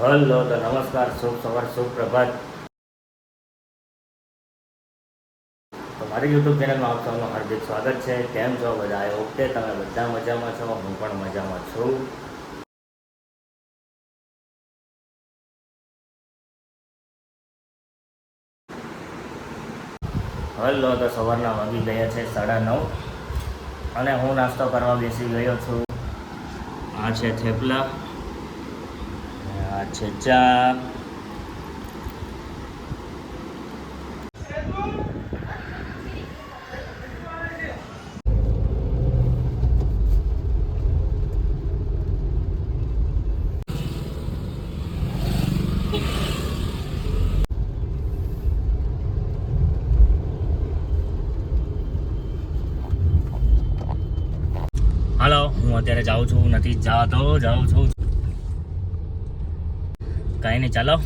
Hello, તો નમસ્કાર, શુભ સવાર, શુભ પ્રભાત. તો મારી યુટ્યુબ ચેનલમાં આપ સૌનું હાર્દિક સ્વાગત છે. કેમ છો બધા? એ હોપ તમે બધા મજામાં છો. હું પણ મજામાં છું. હલો, તો સવારના વાગી ગયા છે સાડા નવ. અને હું નાસ્તો કરવા બેસી ગયો છું. આ છે થેપલા. છે. ચા હાલો હું અત્યારે જાઉં છું. નથી જાતો જાઉં છું. કાંઈ નહીં, ચાલો.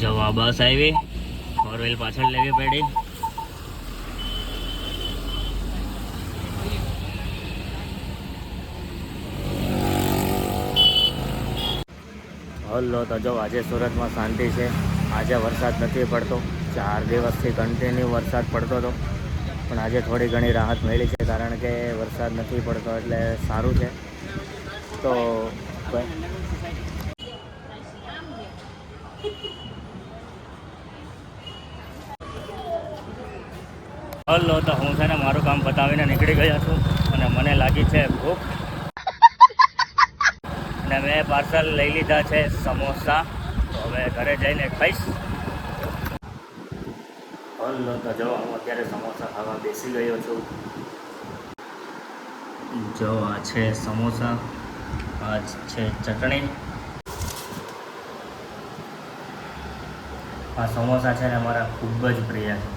જવા બસ આવી. ફોર વ્હીલ પાછળ લેવી પડી. હલો, તો જો આજે સુરતમાં શાંતિ છે. આજે વરસાદ નથી પડતો. ચાર દિવસથી કન્ટિન્યુ વરસાદ પડતો હતો. પણ આજે થોડી ઘણી રાહત મળી છે કારણ કે વરસાદ નથી પડતો એટલે સારું છે. તો હલો, તો હું છે ને મારું કામ પતાવીને નીકળી ગયા છું અને મને લાગી છે ભૂખ. અને મેં પાર્સલ લઈ લીધા છે સમોસા. હવે ઘરે જઈને ખાઈશ. હલો તો જો, હું અત્યારે સમોસા ખાવા બેસી ગયો છું. જો, આ છે સમોસા, આ છે ચટણી. આ સમોસા છે ને મારા ખૂબ જ પ્રિય છે.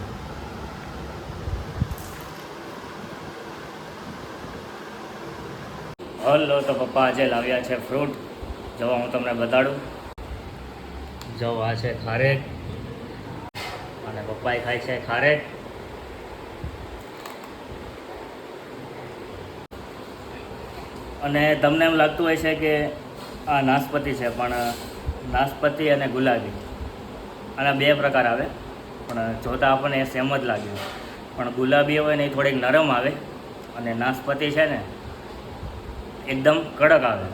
હલો તો પપ્પા આજે લાવ્યા છે ફ્રૂટ. જો હું તમને બતાડું. જો આ છે ખારેક. અને પપ્પાએ ખાય છે ખારેક. અને તમને એમ લાગતું હોય છે કે આ નાશપતિ છે, પણ નાશપતિ અને ગુલાબી. આના બે પ્રકાર આવે. પણ જોતા આપણને એ સેમ જ લાગ્યું પણ ગુલાબી હોય ને એ થોડીક નરમ આવે. અને નાશપતિ છે ને, એકદમ કડક આવે.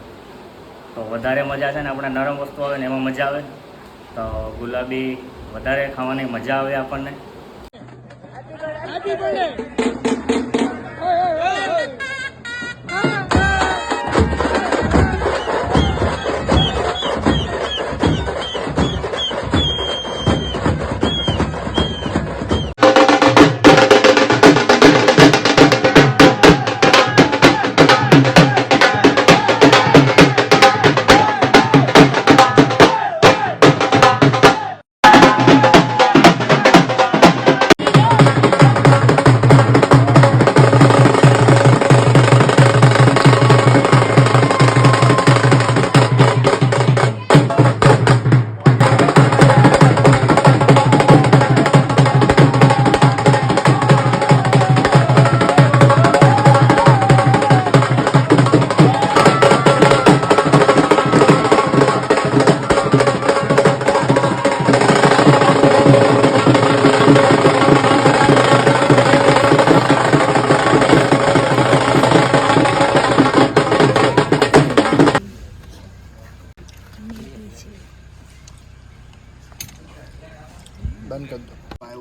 તો વધારે મજા છે ને, આપણે નરમ વસ્તુ આવે ને, એમાં મજા આવે. તો ગુલાબી વધારે ખાવાની મજા આવે આપણને.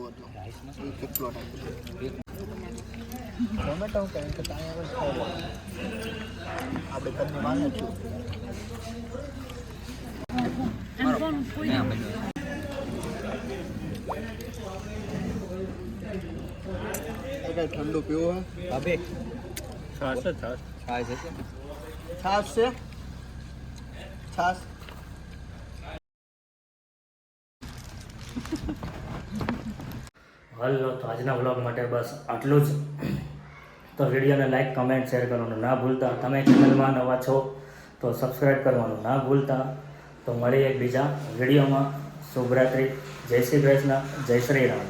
આવ્યો હતો. એ કેટલો ટાઈમ ટોમેટો કે ત્યાં આપણે તમને માને છું. ઠંડુ પીવો ઠંડુ પીવું હે? છાશ છાસ છે છાશ છે? છાશ. હલો તો આજના વ્લોગ માટે બસ આટલું જ. તો વિડીયોને લાઈક કમેન્ટ શેર કરવાનું ના ભૂલતા. તમે ચેનલમાં નવા છો તો સબસ્ક્રાઈબ કરવાનું ના ભૂલતા. તો મળીએ એકબીજા વિડીયોમાં. શુભરાત્રિ. જય શ્રી કૃષ્ણ. જય શ્રી રામ.